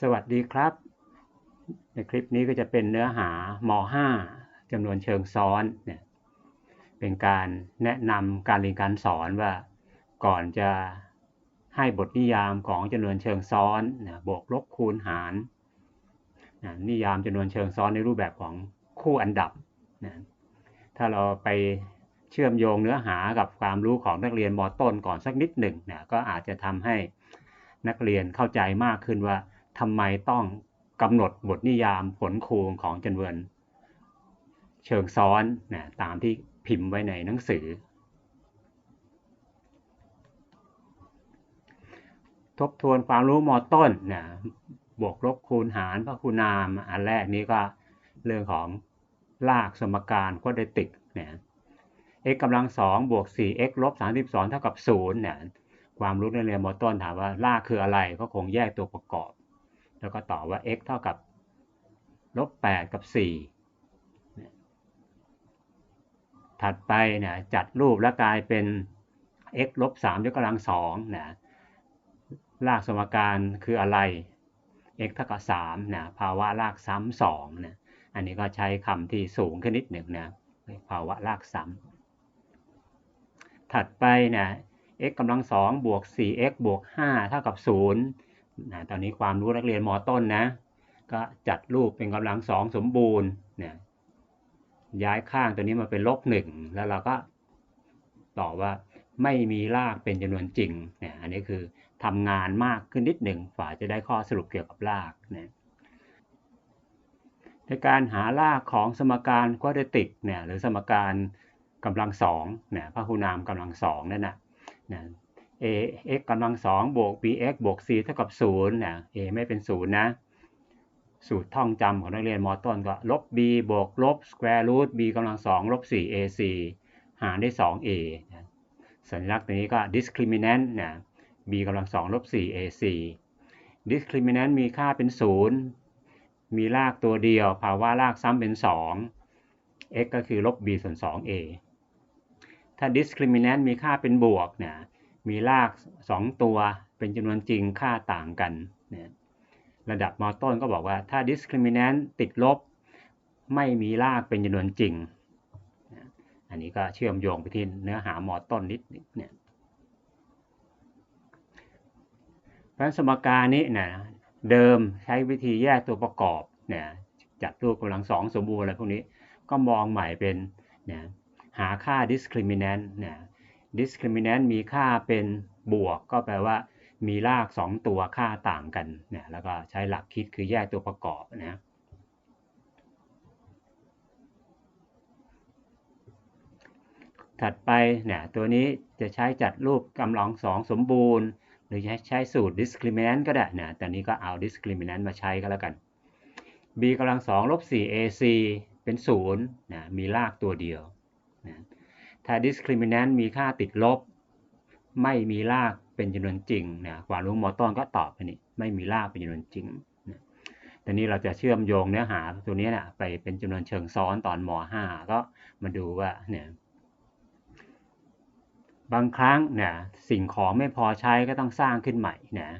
สวัสดีครับ ในคลิปนี้ก็จะเป็นเนื้อหาม5จำนวนเชิงซ้อนเนี่ยเป็นการแนะนำการเรียนการสอนว่า ก่อนจะให้บทนิยามของจำนวนเชิงซ้อนนะบวกลบคูณหารนะนิยามจำนวนเชิงซ้อนในรูปแบบของคู่อันดับนะถ้าเราไปเชื่อมโยงเนื้อหากับความรู้ของนักเรียนมต้นก่อนสักนิดหนึ่งนะก็อาจจะทำให้นักเรียนเข้าใจมากขึ้นว่า ทำไมต้องกำหนดบทนิยามผลคูณของจำนวนเชิงซ้อนนะตามที่พิมพ์ไว้ในหนังสือ ทบทวนความรู้มอต้นนะบวกลบคูณหารพคูณนาม อันแรกนี้ก็เรื่องของลากสมการควอดติกนะ x กำลังสองบวก 4x ลบ 32 เท่ากับ0เนี่ยความรู้ในเรียนมอต้นถามว่าลากคืออะไรก็คงแยกตัวประกอบ แล้วก็ตอบว่า x เท่ากับลบ8กับ 4 ถัดไปเนี่ยจัดรูปแล้วกลายเป็น x ลบ3ยกกำลัง2นะลากสมการคืออะไร x เท่ากับ3นะภาวะลากซ้ำ2นะอันนี้ก็ใช้คำที่สูงขึ้นนิดหนึ่งนะภาวะลากซ้ำถัดไปนะ x กำลังสองบวก 4x บวก 5 เท่ากับ 0 นะตอนนี้ความรู้นักเรียนมต้นนะ ก็จัดรูปเป็นกำลังสองสมบูรณ์เนะย้ายข้างตัวนี้มาเป็นลบหนึ่งแล้วเราก็ตอบว่าไม่มีรากเป็นจำนวนจริงเนี่ยอันนี้คือทำงานมากขึ้นนิดหนึ่งฝ่าจะได้ข้อสรุปเกี่ยวกับรากเนะในการหารากของสมการควอเดติกเนี่ยหรือสมการกำลังสองเนี่ยพหุนามกำลังสองนั่นนะนะ a x กำลังสองบวก b x บวก c เท่ากับศูนย์นะ a ไม่เป็นศูนย์นะ สูตรท่องจำของนักเรียนมอต้นก็ลบ b บวกลบ square root b กำลังสองลบ 4 ac หารได้ 2a นะสัญลักษณ์ตัวนี้ก็ discriminant นะ b กำลังสองลบ 4 ac discriminant มีค่าเป็น 0 มีรากตัวเดียว ภาวะรากซ้ำเป็น 2 x ก็คือลบ b ส่วน 2a ถ้า discriminant มีค่าเป็นบวกเนี่ย มีราก2ตัวเป็นจำนวนจริงค่าต่างกันระดับมอต้นก็บอกว่าถ้า discriminant ติดลบ ไม่มีรากเป็นจำนวนจริง อันนี้ก็เชื่อมโยงไปที่เนื้อหามอต้นนิดนึงเนี่ยเพราะสมการนี้นะเดิมใช้วิธีแยกตัวประกอบเนี่ยจัดรูปกำลังสองสมบูรณ์อะไรพวกนี้ ก็มองใหม่เป็นเนี่ยหาค่า discriminant เนี่ย discriminant มีค่าเป็นบวก ก็แปลว่ามีราก 2 ตัวค่าต่างกันเนี่ยแล้วก็ใช้หลักคิดคือแยกตัวประกอบนะถัดไปเนี่ยตัวนี้จะใช้จัดรูปกำลังสองสมบูรณ์ หรือใช้ใช้สูตร discriminant ก็ได้นะแต่นี้ก็เอา discriminant มาใช้ก็แล้วกัน b กำลังสองลบ 4ac เป็น0นะมีรากตัวเดียวนะ ถ้า discriminant มีค่าติดลบ ไม่มีรากเป็นจำนวนจริงนะความรู้มอต้นก็ตอบไปนี่ไม่มีรากเป็นจำนวนจริงนะตอนนี้เราจะเชื่อมโยงเนื้อหาตัวนี้นะไปเป็นจำนวนเชิงซ้อนตอนม .5 ก็มาดูว่าเนี่ยบางครั้งเนี่ยสิ่งของไม่พอใช้ก็ต้องสร้างขึ้นใหม่นะ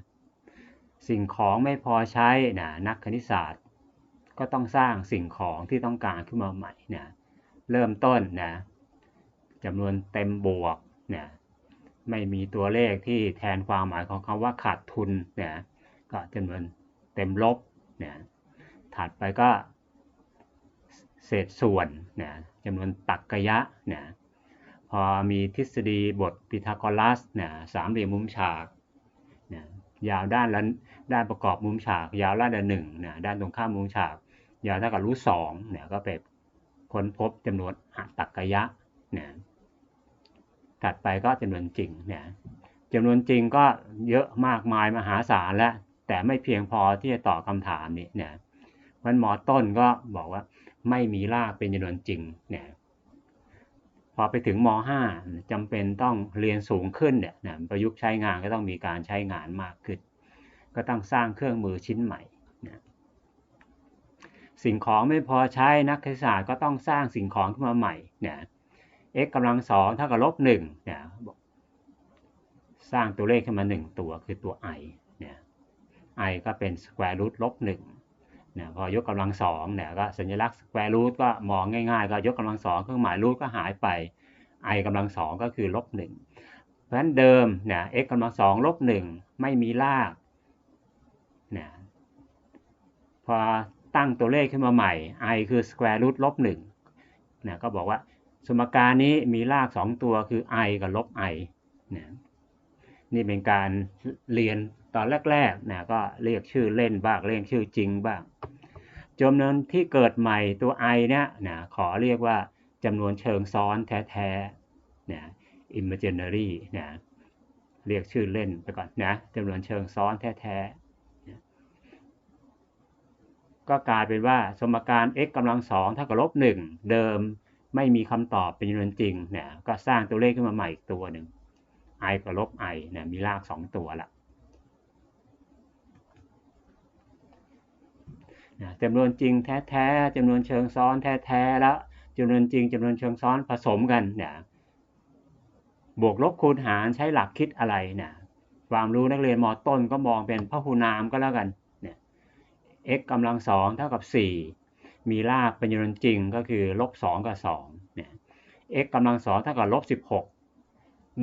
สิ่งของไม่พอใช้นะนักคณิตศาสตร์ ก็ต้องสร้างสิ่งของที่ต้องการขึ้นมาใหม่นะเริ่มต้นนะ จำนวนเต็มบวกเนี่ยไม่มีตัวเลขที่แทนความหมายของคำว่าขาดทุนเนี่ยก็จำนวนเต็มลบเนี่ยถัดไปก็เศษส่วนเนี่ยจำนวนตักกยะเนี่ยพอมีทฤษฎีบทพีทาโกรัสเนี่ยสามเหลี่ยมมุมฉากเนี่ยยาวด้านละด้านประกอบมุมฉาก ยาวด้านละหนึ่งเนี่ยด้านตรงข้ามมุมฉาก ยาวเท่ากับรูทสองเนี่ยก็เป็นค้นพบจำนวนตักกยะเนี่ย ถัดไปก็จำนวนจริงเนี่ยจำนวนจริงก็เยอะมากมายมหาศาลแล้วแต่ไม่เพียงพอที่จะตอบคำถามนี้เนี่ยมันหมอต้นก็บอกว่าไม่มีรากเป็นจำนวนจริงเนี่ยพอไปถึงม .5 จำเป็นต้องเรียนสูงขึ้นเนี่ยนะประยุกต์ใช้งานก็ต้องมีการใช้งานมากขึ้น ก็ต้องสร้างเครื่องมือชิ้นใหม่นะสิ่งของไม่พอใช้นักคณิตศาก็ต้องสร้างสิ่งของขึ้นมาใหม่เนี่ย x กำลังสองเท่ากับลบหนึ่งเนี่ยสร้างตัวเลขขึ้นมาหนึ่งตัวคือตัว i เนี่ย i ก็เป็น square root ลบหนึ่งเนะพอยกกำลังสองเนี่ยก็สัญลักษณ์ square root ก็มองง่ายๆ ก็ยกกำลังสองเครื่องหมาย root ก็หายไป i กำลังสองก็คือลบหนึ่งเพราะฉะนั้นเดิมเนี่ย x กำลังสองลบหนึ่งไม่มีรากเนะพอตั้งตัวเลขขึ้นมาใหม่ i คือ square root ลบหนึ่งเนะก็บอกว่า สมการนี้มีราก2ตัวคือ i กับลบ i นะนี่เป็นการเรียนตอนแรกๆนะก็เรียกชื่อเล่นบ้างเรียกชื่อจริงบ้างจำนวนที่เกิดใหม่ตัว i เนี่ยนะขอเรียกว่าจำนวนเชิงซ้อนแท้ๆนะ imaginary นะเรียกชื่อเล่นไปก่อนนะจำนวนเชิงซ้อนแท้ๆนะก็กลายเป็นว่าสมการ x กำลังสองเท่ากับลบหนึ่งเดิม ไม่มีคำตอบเป็นจำนวนจริงเนี่ยก็สร้างตัวเลขขึ้นมาใหม่อีกตัวหนึ่ง i กับลบ i เนี่ยมีราก 2 ตัวละจำนวนจริงแท้ๆจำนวนเชิงซ้อนแท้ๆแล้วจำนวนจริงจำนวนเชิงซ้อนผสมกันเนี่ยบวกลบคูณหารใช้หลักคิดอะไรเนี่ยความรู้นักเรียนมต้นก็มองเป็นพหูนามก็แล้วกันเนี่ย x กำลังสองเท่ากับ4 มีรากเป็นจำนวนจริงก็คือลบสองกับสองเนี่ย x กำลังสองเท่ากับลบสิบหก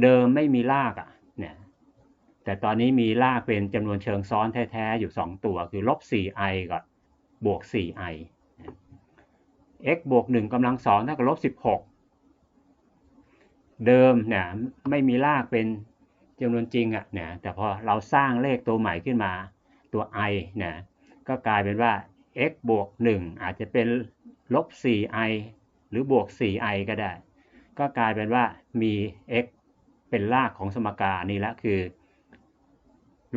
เดิมไม่มีรากอะเนี่ยแต่ตอนนี้มีรากเป็นจำนวนเชิงซ้อนแท้ๆ อยู่ 2 ตัวคือลบ 4i กับบวก 4i x บวก1กำลังสองเท่ากับลบ 16 เดิมเนี่ยไม่มีรากเป็นจำนวนจริงอะเนี่ยแต่พอเราสร้างเลขตัวใหม่ขึ้นมาตัว i เนี่ยก็กลายเป็นว่า x บวก 1 อาจจะเป็นลบ 4i หรือบวก 4i ก็ได้ ก็กลายเป็นว่ามี x เป็นรากของสมการนี้ล้วคือ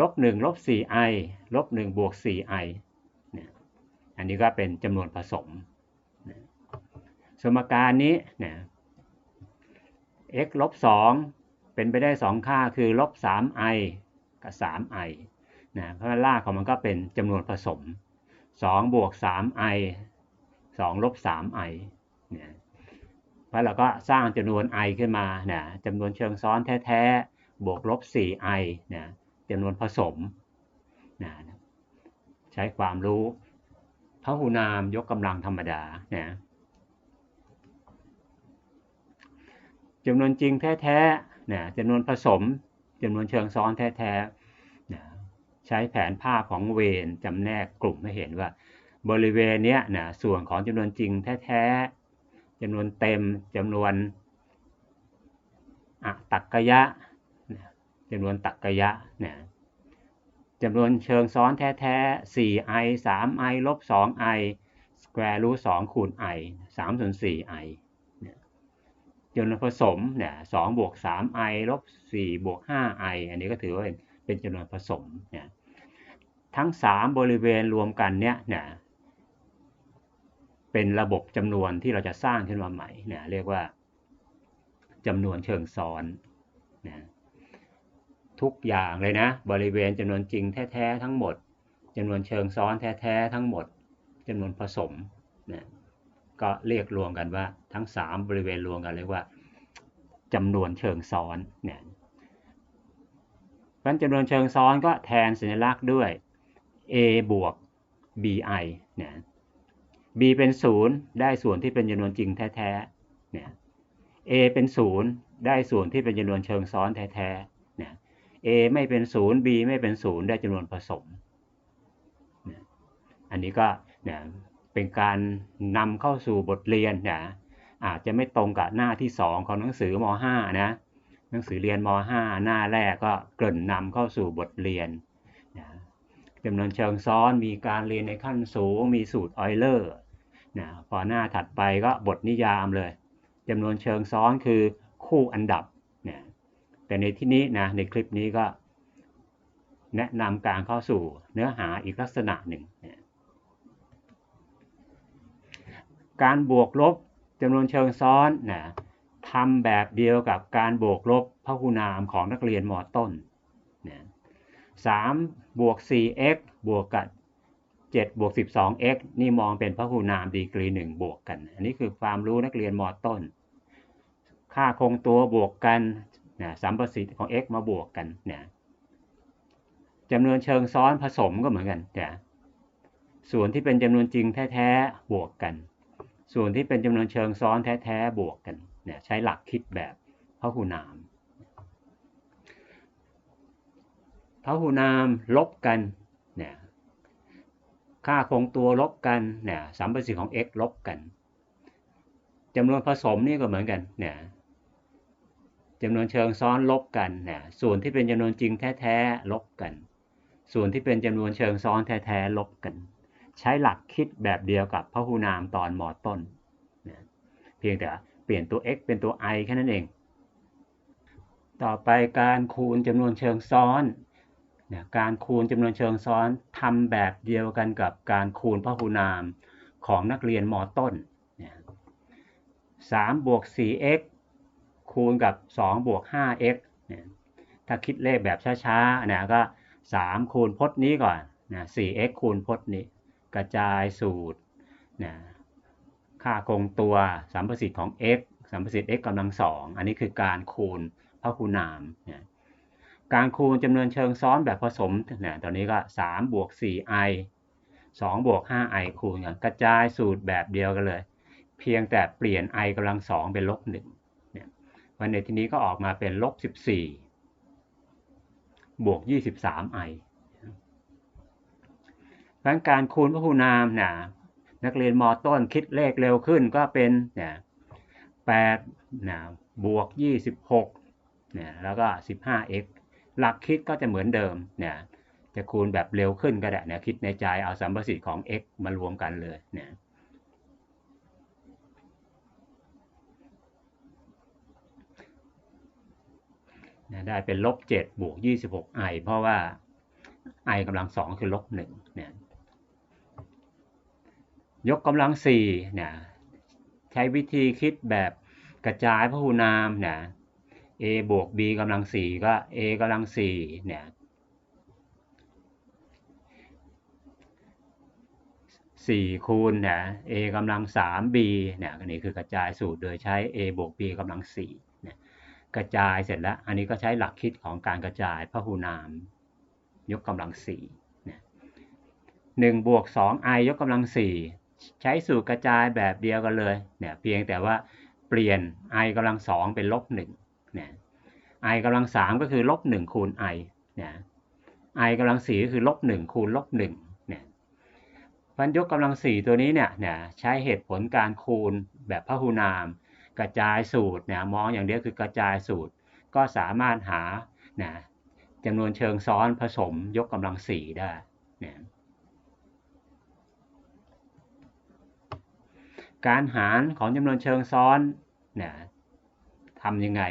ลบ1ลบ 4i ลบ1บวก 4i เนี่ยอันนี้ก็เป็นจำนวนผสม สมการนี้เนี่ย x ลบ 2 เป็นไปได้ 2 ค่าคือลบ 3i กับ 3i นะเพราะรากของมันก็เป็นจำนวนผสม 2บวก 3i 2ลบ 3i เนี่ยเพราะเราก็สร้างจำนวน i ขึ้นมาเนะจำนวนเชิงซ้อนแท้ๆ บวกลบ 4i นะจำนวนผสมนะใช้ความรู้พหูนามยกกำลังธรรมดาเนะจำนวนจริงแท้ๆเนะจำนวนผสมจำนวนเชิงซ้อนแท้ๆ ใช้แผนภาพของเวนจำแนกกลุ่มให้เห็นว่า บริเวณนี้นะส่วนของจำนวนจริงแท้ๆจำนวนเต็มจำนวนอะตักกยะจำนวนตักกยะนะจำนวนเชิงซ้อนแท้ๆ 4i 3i ลบ 2i square root 2คูณ i 3ส่วน 4i จำนวนผสมเนี่ย2บวก 3i ลบ 4 บวก 5i อันนี้ก็ถือว่าเป็น เป็นจำนวนผสมเนี่ยทั้ง 3 บริเวณรวมกันเนี่ยเนะเป็นระบบจำนวนที่เราจะสร้างขึ้นมาใหม่เนี่ยเรียกว่าจำนวนเชิงซ้อนนะทุกอย่างเลยนะ บริเวณจำนวนจริงแท้ๆทั้งหมดจำนวนเชิงซ้อนแท้ๆทั้งหมดจำนวนผสมนะก็เรียกรวมกันว่าทั้ง 3 บริเวณรวมกันเรียกว่าจำนวนเชิงซ้อนเนี่ย เพราะจำนวนเชิงซ้อนก็แทนสัญลักษณ์ด้วย a บวก bi เนี่ย b เป็น 0 ได้ส่วนที่เป็นจำนวนจริงแท้ๆ เนี่ย a เป็น 0 ได้ส่วนที่เป็นจำนวนเชิงซ้อนแท้ๆ เนี่ย a ไม่เป็น 0 b ไม่เป็น 0 ได้จำนวนผสม อันนี้ก็เนี่ยเป็นการนำเข้าสู่บทเรียนนะอาจจะไม่ตรงกับหน้าที่ 2 ของหนังสือม .5 นะ หนังสือเรียนม .5 หน้าแรกก็เกริ่นนำเข้าสู่บทเรียนนะจำนวนเชิงซ้อนมีการเรียนในขั้นสูง มีสูตรออยเลอร์นะพอหน้าถัดไปก็บทนิยามเลยจำนวนเชิงซ้อนคือคู่อันดับนะแต่ในที่นี้นะในคลิปนี้ก็ แนะนำการเข้าสู่เนื้อหาอีกลักษณะหนึ่งนะการบวกลบจำนวนเชิงซ้อนนะ ทำแบบเดียวกับการบวกลบพหุนามของนักเรียนมต้นนะสามบวก 4x บวกกับ7บวก 12x นี่มองเป็นพหุนามดีกรีหนึ่งบวกกัน อันนี้คือความรู้นักเรียนมต้น ค่าคงตัวบวกกันนะสัมประสิทธิ์ของ x มาบวกกันนะจจำนวนเชิงซ้อนผสมก็เหมือนกันแต่ส่วนที่เป็นจำนวนจริงแท้ๆบวกกัน ส่วนที่เป็นจำนวนเชิงซ้อนแท้ๆบวกกัน เนี่ยใช้หลักคิดแบบพหูนามพหูนามลบกันเนี่ยค่าคงตัวลบกันเนี่ยสัมประสิทธิ์ของ x ลบกันจำนวนผสมนี่ก็เหมือนกันเนี่ยจำนวนเชิงซ้อนลบกันเนี่ยส่วนที่เป็นจำนวนจริงแท้ๆลบกัน ส่วนที่เป็นจำนวนเชิงซ้อนแท้ๆลบกัน ใช้หลักคิดแบบเดียวกับพหูนามตอนมอต้นเพียงแต่ เปลี่ยนตัว x เป็นตัว i แค่นั้นเอง ต่อไปการคูณจำนวนเชิงซ้อนนะการคูณจำนวนเชิงซ้อนทำแบบเดียวกันกับการคูณพหูนามของนักเรียนมต้นสามบวก 4x คูณกับ 2 บวก 5x ถ้าคิดเลขแบบช้าๆนะก็ 3 คูณพจน์นี้ก่อนนะ 4x คูณพจน์นี้ กระจายสูตรนะ ค่าคงตัวสัมประสิทธิ์ของ x สัมประสิทธิ์ x กำลังสองอันนี้คือการคูณพหูนามนะการคูณจำนวนเชิงซ้อนแบบผสมนะตอนนี้ก็3บวก 4i 2บวก 5i คูณกันกระจายสูตรแบบเดียวกันเลย เพียงแต่เปลี่ยน i กำลังสองเป็นลบหนึ่งเนี่ยวันในที่นี้ก็ออกมาเป็นลบสิบวกยี่สิบสาม i ดังการคูณพหูนามนะ นักเรียนมอต้นคิดเลขเร็วขึ้นก็เป็นเนี่ยแปดนะบวกยี่สิบหกเนี่ยแล้วก็สิบห้า x หลักคิดก็จะเหมือนเดิมเนี่ยจะคูณแบบเร็วขึ้นก็ได้เนี่ยคิดในใจเอาสัมประสิทธิ์ของ x มารวมกันเลยเนี่ยได้เป็นลบ7บวก26 i เพราะว่า i กำลังสองคือลบ1เนี่ย ยกกำลัง4เนี่ยใช้วิธีคิดแบบกระจายพหูนามเนี่ย a บวก b กำลัง4ก็ a กำลัง4เนี่ยสี่คูณเนี่ย a กำลังสาม b เนี่ยอันนี้คือกระจายสูตรโดยใช้ a บวก b กำลังสี่ยกระจายเสร็จแล้ว อันนี้ก็ใช้หลักคิดของการกระจายพหูนาม ยกกำลังสี่หนึ่งบวกสองยกกำลังสี่ ใช้สูตรกระจายแบบเดียวกันเลยเนี่ยเพียงแต่ว่าเปลี่ยน i กำลังสองเป็นลบหนึ่งเนี่ย i กำลังสามก็คือลบหนึ่งคูณ i เนี่ย i กำลังสี่ก็คือลบหนึ่งคูณลบหนึ่งเนี่ยพันยกกำลังสี่ตัวนี้เนี่ยเนี่ยใช้เหตุผลการคูณแบบพหูนาม กระจายสูตรเนี่ยมองอย่างเดียวคือกระจายสูตร ก็สามารถหาเนะจำนวนเชิงซ้อนผสมยกกำลังสี่ได้เนะ การหารของจำนวนเชิงซ้อนเนี่ยทำยังไง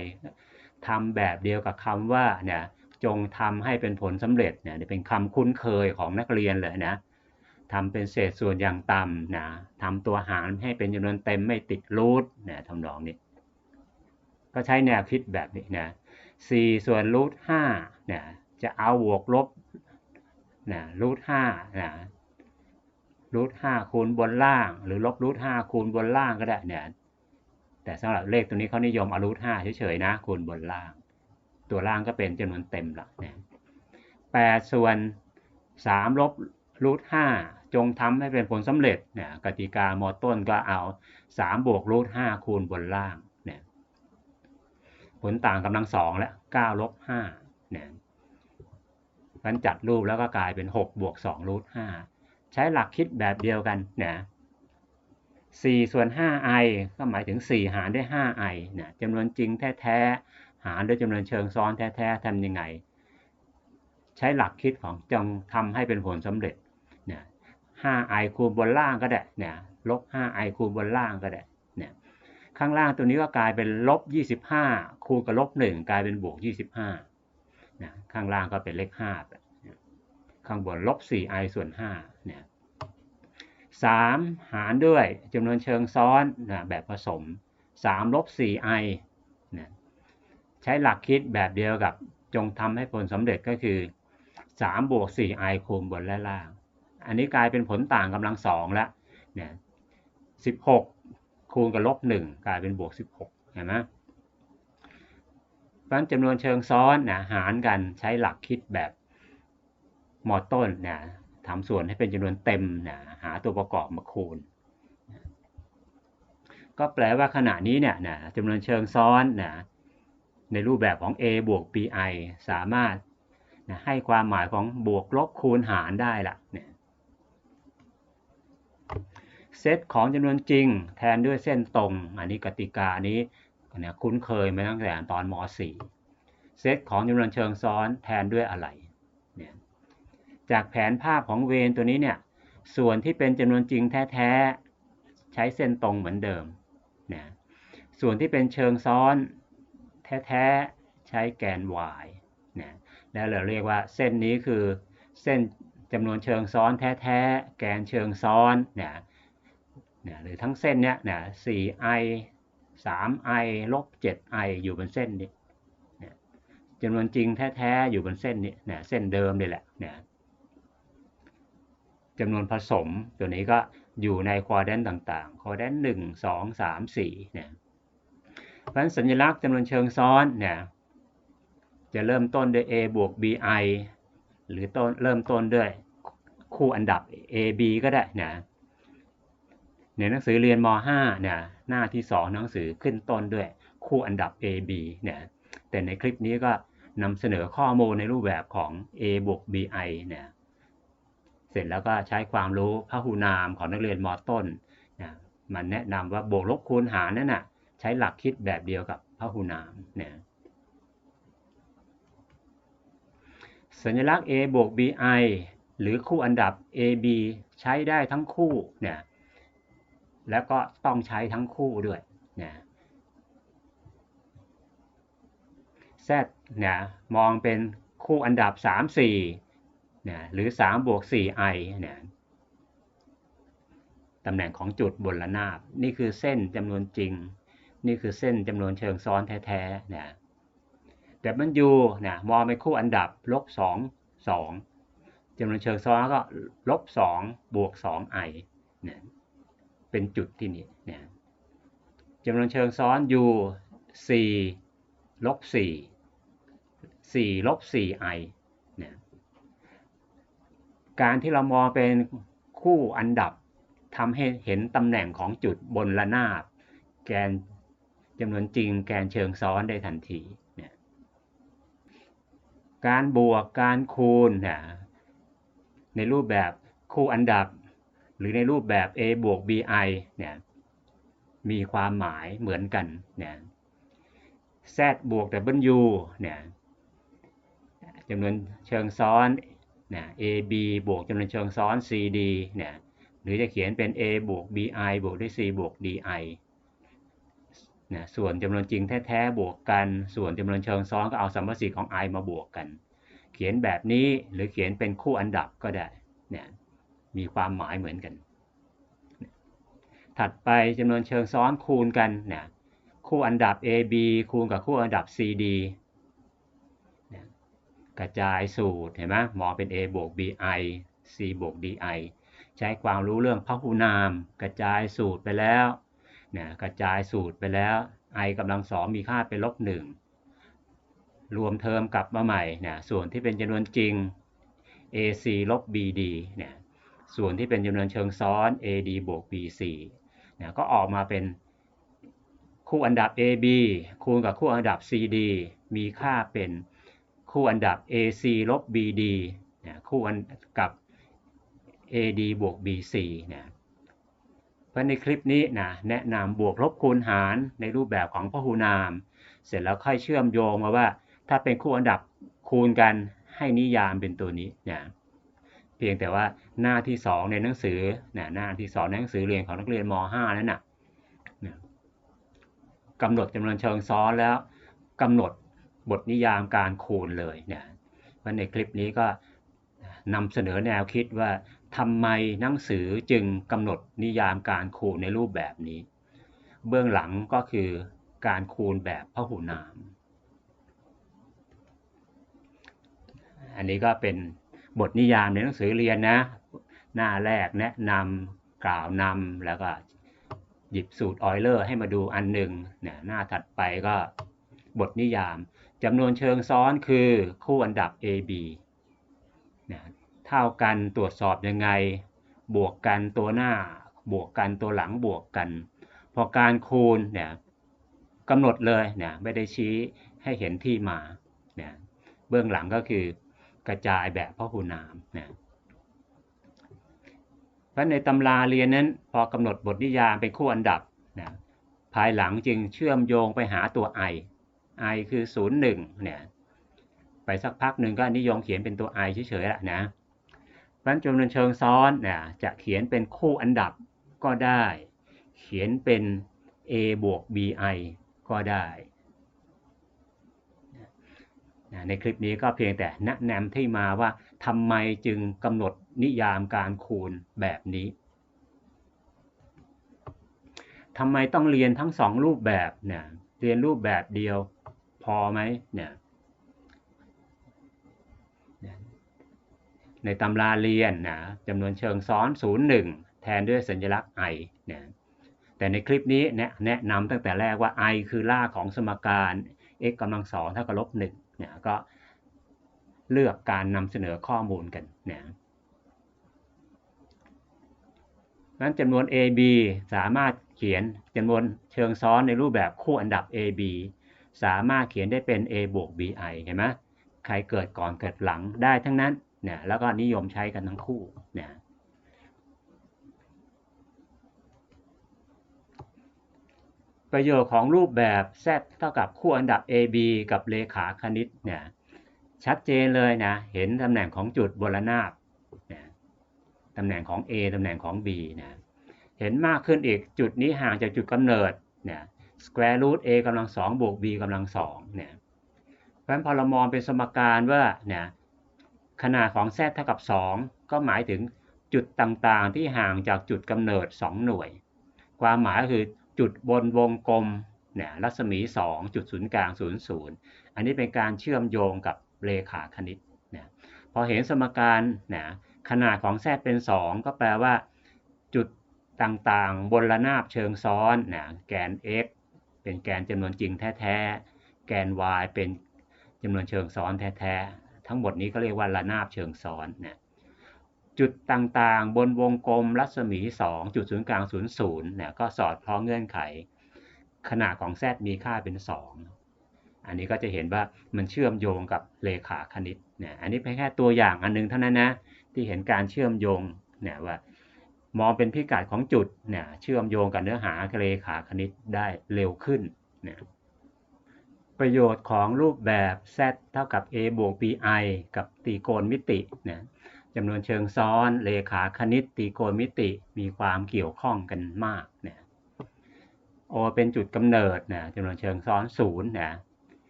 ทำแบบเดียวกับคำว่าเนี่ยจงทำให้เป็นผลสำเร็จเนี่ยเป็นคำคุ้นเคยของนักเรียนเลยนะทำเป็นเศษส่วนอย่างต่ำนะทำตัวหารให้เป็นจำนวนเต็มไม่ติดรูทเนะทำนองนี้ ก็ใช้แนวคิดแบบนี้นะสี่ส่วนรูทห้าเนี่ยจะเอาบวกลบนะรูทห้านะ รูทห้าคูณบนล่าง หรือลบรูทห้าคูณบนล่างก็ได้เนี่ยแต่สำหรับเลขตัวนี้เขานิยมเอารูทห้าเฉยๆนะคูณบนล่าง ตัวล่างก็เป็นจำนวนเต็มละเนี่ยแปดส่วนสามลบรูทห้าจงทำให้เป็นผลสำเร็จเนี่ยกติกามอต้นก็เอา3บวกรูท5คูณบนล่างเนี่ยผลต่างกำลังสองและ9ลบ5เนี่ยมันจัดรูปแล้วก็กลายเป็น6บวก2รูท5 ใช้หลักคิดแบบเดียวกันเนี่ย4ส่วน 5i ก็หมายถึง 4 หารด้วย 5i เนี่ยจำนวนจริงแท้ๆ หารด้วยจำนวนเชิงซ้อนแท้ๆทำยังไง ใช้หลักคิดของจงทำให้เป็นผลสำเร็จ 5i คูณบนล่างก็ได้เนี่ยลบ 5i คูณบนล่างก็ได้เนี่ยข้างล่างตัวนี้ก็กลายเป็นลบ 25 คูณกับลบ 1 กลายเป็นบวก 25นะข้างล่างก็เป็นเลข5ข้างบนลบ 4i ส่วน5เนี่ย 3 หารด้วยจำนวนเชิงซ้อนนะแบบผสม3ลบ 4i นะใช้หลักคิดแบบเดียวกับจงทำให้ผลสำเร็จก็คือ 3 บวก 4i คูณบนและล่าง อันนี้กลายเป็นผลต่างกำลังสองแล้วเนี่ยสิบหกคูณกับลบหนึ่งกลายเป็นบวกสิบหกเห็นไหมเพราะจำนวนเชิงซ้อนนะหารกันใช้หลักคิดแบบมอต้นนะ ทำส่วนให้เป็นจำนวนเต็มนะหาตัวประกอบมาคูณ ก็แปลว่าขณะนี้เนี่ยนะจำนวนเชิงซ้อนนะในรูปแบบของ a บวก bi สามารถนะให้ความหมายของบวกลบคูณหารได้ละเนี่ยเซตของจำนวนจริงแทนด้วยเส้นตรง อันนี้กติกานี้เนี่ยคุ้นเคยมาตั้งแต่ตอนม .4 เซตของจำนวนเชิงซ้อนแทนด้วยอะไร จากแผนภาพของเวนตัวนี้เนี่ย ส่วนที่เป็นจำนวนจริงแท้ๆ ใช้เส้นตรงเหมือนเดิมนะส่วนที่เป็นเชิงซ้อนแท้ๆ ใช้แกน y นะแล้วเราเรียกว่าเส้นนี้คือเส้นจำนวนเชิงซ้อนแท้ๆ แกนเชิงซ้อนนะนะหรือทั้งเส้นเนี้ยนะ 4i 3i ลบ 7i อยู่บนเส้นนี้นะจำนวนจริงแท้ ๆ อยู่บนเส้นนี้นะเส้นเดิมนี่แหละนะ จำนวนผสม ตัวนี้ก็อยู่ในควอเดนต่างๆควอเดนหนึ่งสองสามสี่เนี่ยเพราะฉะนั้นสัญลักษณ์จำนวนเชิงซ้อนเนี่ยจะเริ่มต้นด้วย a บวก bi หรือต้นเริ่มต้นด้วยคู่อันดับ ab ก็ได้นะในหนังสือเรียนม .5 เนี่ยหน้าที่ 2 หนังสือขึ้นต้นด้วยคู่อันดับ ab เนี่ยแต่ในคลิปนี้ก็นำเสนอข้อมูลในรูปแบบของ a บวก bi เนี่ย เสร็จแล้วก็ใช้ความรู้พหูนามของนักเรียนมต้นนะมันแนะนำว่าบวกลบคูณหารนั่นน่ะใช้หลักคิดแบบเดียวกับพหูนามเนี่ยสัญลักษณ์ a บวก bi หรือคู่อันดับ ab ใช้ได้ทั้งคู่เนี่ยแล้วก็ต้องใช้ทั้งคู่ด้วยเนี่ย z เนี่ยมองเป็นคู่อันดับ 3 4 นี่ยหรือ3บวก 4i เนี่ยตำแหน่งของจุดบนระนาบ นี่คือเส้นจำนวนจริง นี่คือเส้นจำนวนเชิงซ้อนแท้ๆเนี่ยแต่มันอยู่เนี่ยมองเป็นคู่อันดับลบ2 2จำนวนเชิงซ้อนก็ลบ2บวก 2i เนี่ยเป็นจุดที่นี่เนี่ยจำนวนเชิงซ้อนอยู่4ลบ4 4ลบ 4i เนี่ย การที่เรามองเป็นคู่อันดับทำให้เห็นตำแหน่งของจุดบนระนาบ แกนจำนวนจริงแกนเชิงซ้อนได้ทันทีเนี่ยการบวกการคูณนี่ยในรูปแบบคู่อันดับ หรือในรูปแบบ a บวก bi เนี่ยมีความหมายเหมือนกันเนี่ย z บวก w เนี่ยจำนวนเชิงซ้อน นี่ย ab บวกจำนวนเชิงซ้อน cd เนี่ยหรือจะเขียนเป็น a บวก bi บวกด้วย c บวก di นะส่วนจำนวนจริงแท้ๆบวกกัน ส่วนจำนวนเชิงซ้อนก็เอาสัมประสิทธิ์ของ i มาบวกกัน เขียนแบบนี้หรือเขียนเป็นคู่อันดับก็ได้เนี่ยมีความหมายเหมือนกัน ถัดไปจำนวนเชิงซ้อนคูณกันเนี่ยคู่อันดับ AB คูณกับคู่อันดับ CD กระจายสูตรเห็นไหมหมอเป็น A บวก BI C บวก DI ใช้ความรู้เรื่องพหุนาม กระจายสูตรไปแล้วเนี่ยกระจายสูตรไปแล้ว i กำลังสองมีค่าเป็นลบหนึ่งรวมเทอมกลับมาใหม่เนี่ยส่วนที่เป็นจำนวนจริง AC ลบ BD เนี่ยส่วนที่เป็นจำนวนเชิงซ้อน AD บวก BC เนี่ยก็ออกมาเป็นคู่อันดับ AB คูณกับคู่อันดับ CD มีค่าเป็น คู่อันดับ AC ลบ BD นี่ยคู่อันกับ AD บวก BC เนี่ยเพราะในคลิปนี้นะแนะนำบวกลบคูณหารในรูปแบบของพหูนาม เสร็จแล้วค่อยเชื่อมโยงมาว่า ถ้าเป็นคู่อันดับคูณกันให้นิยามเป็นตัวนี้นะเพียงแต่ว่าหน้าที่ 2 ในหนังสือนะหน้าที่2ในหนังสือเรียนของนักเรียนม .5 นั้นนะนะกำหนดจำนวนเชิงซ้อนแล้วกำหนด บทนิยามการคูณเลยเนะเพราะในคลิปนี้ก็นำเสนอแนวคิดว่าทำไมหนังสือจึงกำหนดนิยามการคูณในรูปแบบนี้ เบื้องหลังก็คือการคูณแบบพหุนาม อันนี้ก็เป็นบทนิยามในหนังสือเรียนนะ หน้าแรกแนะนำกล่าวนำแล้วก็หยิบสูตรออยเลอร์ให้มาดูอันหนึ่งเนี่ยหน้าถัดไปก็บทนิยาม จำนวนเชิงซ้อนคือคู่อันดับ AB เนี่ยเท่ากันตรวจสอบยังไง บวกกันตัวหน้า บวกกันตัวหลังบวกกัน พอการคูณเนี่ยกำหนดเลยเนี่ยไม่ได้ชี้ให้เห็นที่มาเนี่ยเบื้องหลังก็คือกระจายแบบพหุนามเนี่ยเพราะในตำราเรียนนั้นพอกำหนดบทนิยามเป็นคู่อันดับนะภายหลังจึงเชื่อมโยงไปหาตัว i i คือ 0 1 เนี่ย ไปสักพักหนึ่งก็นิยมเขียนเป็นตัว i เฉยๆละนะเพราะจำนวนเชิงซ้อนเนี่ยจะเขียนเป็นคู่อันดับก็ได้ เขียนเป็น a บวก bi ก็ได้ในคลิปนี้ก็เพียงแต่แนะนำที่มาว่าทำไมจึงกำหนดนิยามการคูณแบบนี้ทำไมต้องเรียนทั้งสองรูปแบบเนี่ยเรียนรูปแบบเดียว พอไหมเนี่ยในตำราเรียนนะจำนวนเชิงซ้อน 01 แทนด้วยสัญลักษณ์ i เนี่ยแต่ในคลิปนี้แนะนำตั้งแต่แรกว่า i คือรากของสมการ x กำลังสองเท่ากับลบหนึ่งเนี่ยก็เลือกการนำเสนอข้อมูลกันเนี่ยนั้นจำนวน a b สามารถเขียนจำนวนเชิงซ้อนในรูปแบบคู่อันดับ a b สามารถเขียนได้เป็น a บวก b i เห็นไหมใครเกิดก่อนเกิดหลังได้ทั้งนั้นเนี่ยแล้วก็นิยมใช้กันทั้งคู่เนี่ยประโยชน์ของรูปแบบ z เท่ากับคู่อันดับ AB กับเลขาคณิตเนี่ยชัดเจนเลยนะ เห็นตำแหน่งของจุดบนระนาบนะตำแหน่งของ A ตำแหน่งของ B นะ เห็นมากขึ้นอีกจุดนี้ห่างจากจุดกำเนิดเนี่ย square root a กำลังสองบวก b กำลังสองเนี่ยเพราะฉะนั้นพอเรามองเป็นสมการว่าเนี่ยขนาดของ z เท่ากับ 2 ก็หมายถึงจุดต่างๆ ที่ห่างจากจุดกำเนิด 2 หน่วย ความหมายก็คือจุดบนวงกลมเนี่ยรัศมี 2 จุดศูนย์กลาง 0 0 อันนี้เป็นการเชื่อมโยงกับเลขาคณิตเนี่ยพอเห็นสมการเนี่ยขนาดของแซเป็น 2 ก็แปลว่า จุดต่างๆ บนระนาบเชิงซ้อนนะแกน x เป็นแกนจำนวนจริงแท้ๆ แกน y เป็นจำนวนเชิงซ้อนแท้ๆ ทั้งหมดนี้ก็เรียกว่าระนาบเชิงซ้อนนะจุดต่างๆ บนวงกลมรัศมี 2 จุดศูนย์กลาง0 0เนี่ยก็สอดคล้องเงื่อนไข ขนาดของ z มีค่าเป็น 2 อันนี้ก็จะเห็นว่ามันเชื่อมโยงกับเลขาคณิตเนี่ยอันนี้เป็นแค่ตัวอย่างอันนึงเท่านั้นนะที่เห็นการเชื่อมโยงเนี่ยว่า มองเป็นพิกัดของจุดเนี่ยเชื่อมโยงกับเนื้อหาเลขาคณิตได้เร็วขึ้นเนี่ยประโยชน์ของรูปแบบ z เท่ากับ a บวก bi กับตีโกณมิติเนี่ยจำนวนเชิงซ้อนเลขาคณิตตีโกณมิติมีความเกี่ยวข้องกันมากเนี่ยโอเป็นจุดกำเนิดเนี่ยจำนวนเชิงซ้อนศูนย์เนี่ย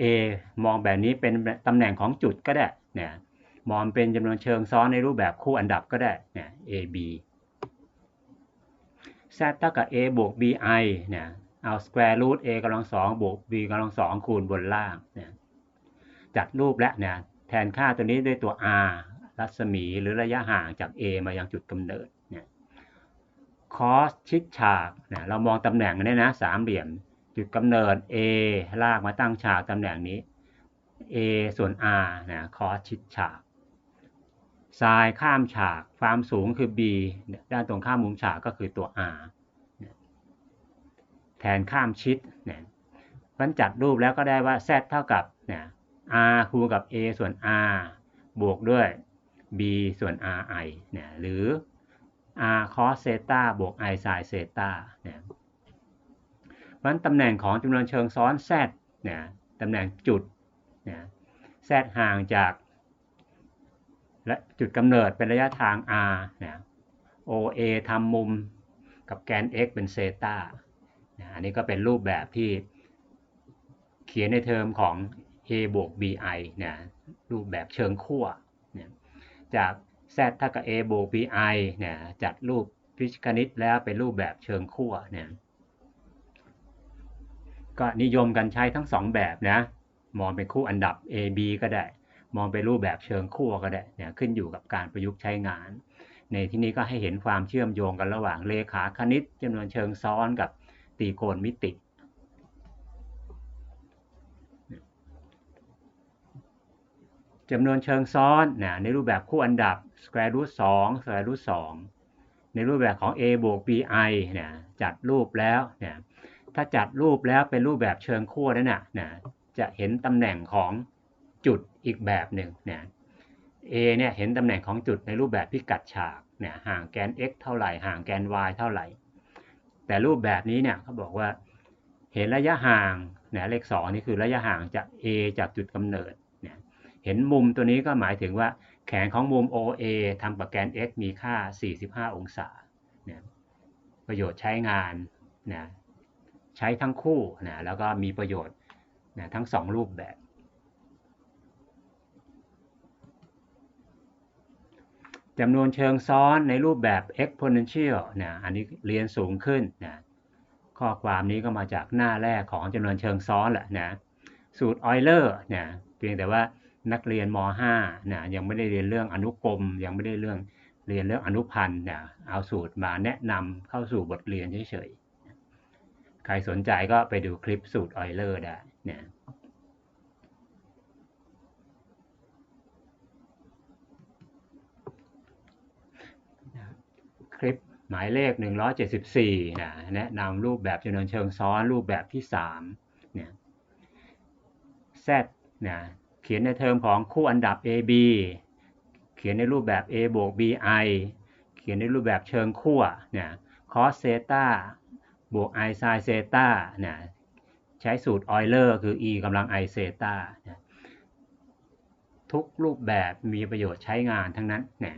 A มองแบบนี้เป็นตำแหน่งของจุดก็ได้เนี่ยมองเป็นจำนวนเชิงซ้อนในรูปแบบคู่อันดับก็ได้เนี่ย A B z เท่ากับ a บวก bi เนี่ยเอา square root a กำลังสองบวก b กำลังสองคูณบนล่างเนี่ยจัดรูปแล้วเนี่ยแทนค่าตัวนี้ด้วยตัว r รัศมีหรือระยะห่างจาก a มายังจุดกำเนิดเนี่ย cos ชิดฉากเนี่ยเรามองตำแหน่งนี้นะสามเหลี่ยมจุดกำเนิด a ลากมาตั้งฉากตำแหน่งนี้ a ส่วน r นะ cos ชิดฉาก ทรายข้ามฉากความสูงคือ b ด้านตรงข้ามมุมฉากก็คือตัว r แทนข้ามชิดเนี่ยมันจัดรูปแล้วก็ได้ว่า z เท่ากับเนี่ย r คูณกับ a ส่วน r บวกด้วย b ส่วน ri เนี่ยหรือ r cos เซตาบวก i sin เซตาเนี่ยเพราะตำแหน่งของจำนวนเชิงซ้อน z เนี่ยตำแหน่งจุดเนี่ย z ห่างจาก และจุดกำเนิดเป็นระยะทาง r เนี่ย OA ทำมุมกับแกน x เป็นเซตาอันนี้ก็เป็นรูปแบบที่เขียนในเทอมของ a บวก bi เนี่ยรูปแบบเชิงขั้วเนี่ยจาก z เท่ากับ a บวก bi เนี่ยจัดรูปพิชคณิตแล้วเป็นรูปแบบเชิงขั้วเนี่ยก็นิยมกันใช้ทั้งสองแบบนะมองเป็นคู่อันดับ a b ก็ได้ มองไปรูปแบบเชิงคู่ก็ได้เนี่ยขึ้นอยู่กับการประยุกต์ใช้งาน ในที่นี้ก็ให้เห็นความเชื่อมโยงกันระหว่างเลขาคณิตจำนวนเชิงซ้อนกับตีโกณมิติจำนวนเชิงซ้อนนะในรูปแบบคู่อันดับ square root 2 square root 2 ในรูปแบบของ a บวก bi นะจัดรูปแล้วนะถ้าจัดรูปแล้วเป็นรูปแบบเชิงคู่นั่นนะนะจะเห็นตำแหน่งของจุด อีกแบบหนึ่งเนะ a เนี่ยเห็นตำแหน่งของจุดในรูปแบบพิกัดฉากเนี่ยห่างแกน x เท่าไหร่ ห่างแกน y เท่าไหร่ แต่รูปแบบนี้เนี่ยเขาบอกว่าเห็นระยะห่างเนี่ยเลข 2 นี่คือระยะห่างจาก a จากจุดกำเนิดเนี่ยเห็นมุมตัวนี้ก็หมายถึงว่าแขนของมุม OA ทำกับแกน x มีค่า 45 องศาเนี่ยประโยชน์ใช้งานนะใช้ทั้งคู่นะแล้วก็มีประโยชน์นะทั้ง 2 รูปแบบ จำนวนเชิงซ้อนในรูปแบบ exponential นะอันนี้เรียนสูงขึ้นนะข้อความนี้ก็มาจากหน้าแรกของจำนวนเชิงซ้อนแหละนะสูตรออยเลอร์นะเพียงแต่ว่านักเรียนม .5 นะยังไม่ได้เรียนเรื่องอนุกรม ยังไม่ได้เรื่องเรียนเรื่องอนุพันธ์นะเอาสูตรมาแนะนำเข้าสู่บทเรียนเฉยๆ ใครสนใจก็ไปดูคลิปสูตรออยเลอร์ได้นะคลิป หมายเลข 174นะแนะนำรูปแบบจำนวนเชิงซ้อนรูปแบบที่3เนี่ย Z นะเขียนในเทอมของคู่อันดับ AB เขียนในรูปแบบ A บวก BI เขียนในรูปแบบเชิงขั้วเนี่ย cos เซต้าบวก i sin เซต้าเนี่ยใช้สูตรออยเลอร์คือ e กำลัง i เซต้าทุกรูปแบบมีประโยชน์ใช้งานทั้งนั้นเนี่ย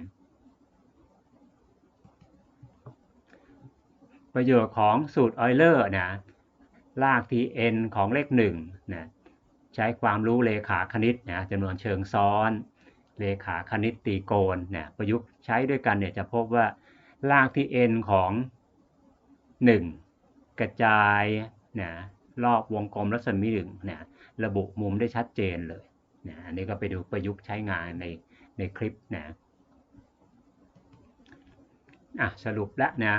ประโยชน์ของสูตรออยเลอร์นะลาก tn ของเลข1นะใช้ความรู้เลขาคณิตนะจำนวนเชิงซ้อน เลขาคณิตตีโกณนะประยุกต์ใช้ด้วยกันเนี่ยจะพบว่าลากที่ n ของ 1 กระจายนะรอบวงกลมรัศมีหนึ่งนะระบุมุมได้ชัดเจนเลยนะอันนี้ก็ไปดูประยุกต์ใช้งานในในคลิปนะอะสรุปแล้วนะ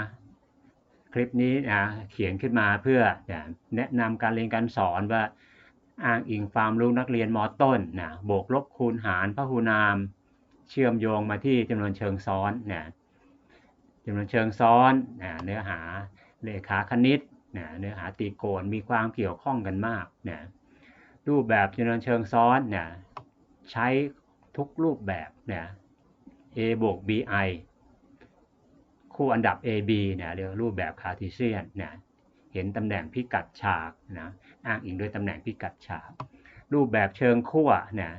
คลิปนี้นะเขียนขึ้นมาเพื่อนะแนะนำการเรียนการสอนว่าอ้างอิงความรู้นักเรียนมต้นนะบวกลบคูณหารพหูนาม เชื่อมโยงมาที่จำนวนเชิงซ้อนนะจำนวนเชิงซ้อนนะเนื้อหาเลขาคณิตนะเนื้อหาตีโกณมีความเกี่ยวข้องกันมากนะรูปแบบจำนวนเชิงซ้อนนะใช้ทุกรูปแบบนะ a บวก bi คู่อันดับ AB เนี่ยเรียกรูปแบบคาร์ทีเซียนนะเห็นตำแหน่งพิกัดฉากนะอ้างอิงด้วยตำแหน่งพิกัดฉาก รูปแบบเชิงขั้วนะ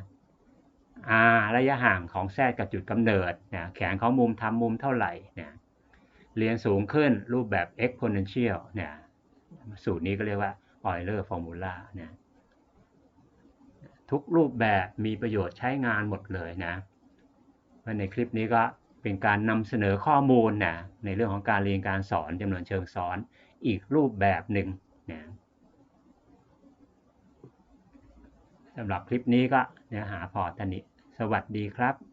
r ระยะห่างของแทรกกับจุดกำเนิดนะแขนของมุมทำมุมเท่าไหร่นะเรียนสูงขึ้นรูปแบบ exponential นะสูตรนี้ก็เรียกว่า Euler formula นะทุกรูปแบบมีประโยชน์ใช้งานหมดเลยนะในคลิปนี้ก็ เป็นการนำเสนอข้อมูลนะในเรื่องของการเรียนการสอนจำนวนเชิงซ้อนอีกรูปแบบหนึ่งนะสำหรับคลิปนี้ก็เนื้อหาพอตอนนี้สวัสดีครับ